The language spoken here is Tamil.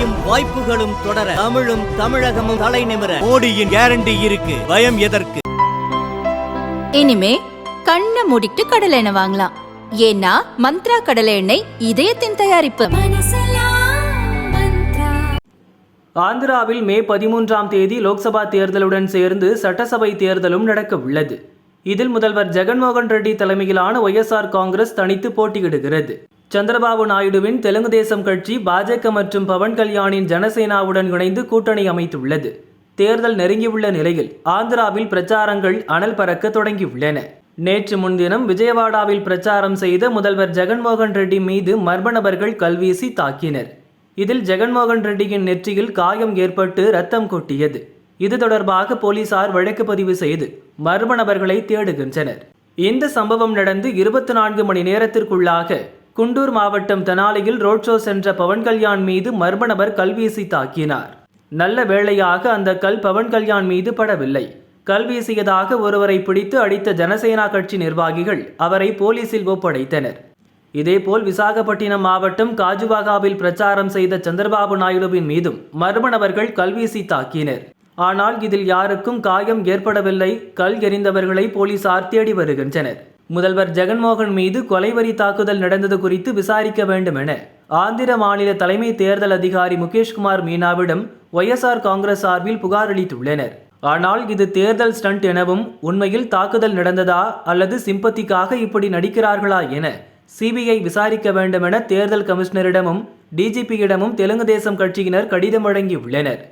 வெற்றியும் வாய்ப்புகளும் தொடர தமிழும் தமிழகமும் தலை நிமிர. மோடியின் கேரண்டி இருக்கு. பயம் எதற்கு? இனிமே கண்ணை மூடிட்டு கடலை எண்ணெய் வாங்கலாம். ஏன்னா மந்த்ரா கடலை எண்ணெய் இதயத்தின் தயாரிப்பு. ஆந்திராவில் மே பதிமூன்றாம் தேதி லோக்சபா தேர்தலுடன் சேர்ந்து சட்டசபை தேர்தலும் நடக்க உள்ளது இதில் முதல்வர் ஜெகன்மோகன் ரெட்டி தலைமையிலான ஒய்எஸ்ஆர் காங்கிரஸ் தனித்து போட்டியிடுகிறது. சந்திரபாபு நாயுடுவின் தெலுங்கு தேசம் கட்சி பாஜக மற்றும் பவன் கல்யாணின் ஜனசேனாவுடன் இணைந்து கூட்டணி அமைத்துள்ளது. தேர்தல் நெருங்கியுள்ள நிலையில் ஆந்திராவில் பிரச்சாரங்கள் அனல் பறக்க தொடங்கியுள்ளன. நேற்று முன்தினம் விஜயவாடாவில் பிரச்சாரம் செய்த முதல்வர் ஜெகன்மோகன் ரெட்டி மீது மர்ம நபர்கள் கல்வீசி தாக்கினர். இதில் ஜெகன்மோகன் ரெட்டியின் நெற்றியில் காயம் ஏற்பட்டு ரத்தம் கொட்டியது. இது தொடர்பாக போலீசார் வழக்கு பதிவு செய்து மர்ம நபர்களை தேடுகின்றனர். இந்த சம்பவம் நடந்து இருபத்தி நான்கு மணி நேரத்திற்குள்ளாக குண்டூர் மாவட்டம் தெனாலியில் ரோட் ஷோ சென்ற பவன் கல்யாண் மீது மர்ம நபர் கல்வீசி தாக்கினார். நல்ல வேளையாக அந்த கல் பவன் கல்யாண் மீது படவில்லை. கல்வீசியதாக ஒருவரை பிடித்து அடித்த ஜனசேனா கட்சி நிர்வாகிகள் அவரை போலீசில் ஒப்படைத்தனர். இதேபோல் விசாகப்பட்டினம் மாவட்டம் காஜுவாகாவில் பிரச்சாரம் செய்த சந்திரபாபு நாயுடுவின் மீதும் மர்ம நபர்கள் கல்வீசி தாக்கினர். ஆனால் இதில் யாருக்கும் காயம் ஏற்படவில்லை. கல் எறிந்தவர்களை போலீசார் தேடி வருகின்றனர். முதல்வர் ஜெகன்மோகன் மீது கொலைவரி தாக்குதல் நடந்தது குறித்து விசாரிக்க வேண்டும் என ஆந்திர மாநில தலைமை தேர்தல் அதிகாரி முகேஷ்குமார் மீனாவிடம் ஒய்எஸ்ஆர் காங்கிரஸ் சார்பில் புகார் அளித்துள்ளனர். ஆனால் இது தேர்தல் ஸ்டண்ட் எனவும் உண்மையில் தாக்குதல் நடந்ததா அல்லது சிம்பத்திக்காக இப்படி நடிக்கிறார்களா என சிபிஐ விசாரிக்க வேண்டும் என தேர்தல் கமிஷனரிடமும் டிஜிபியிடமும் தெலுங்கு தேசம் கட்சியினர் கடிதம் வழங்கியுள்ளனர்.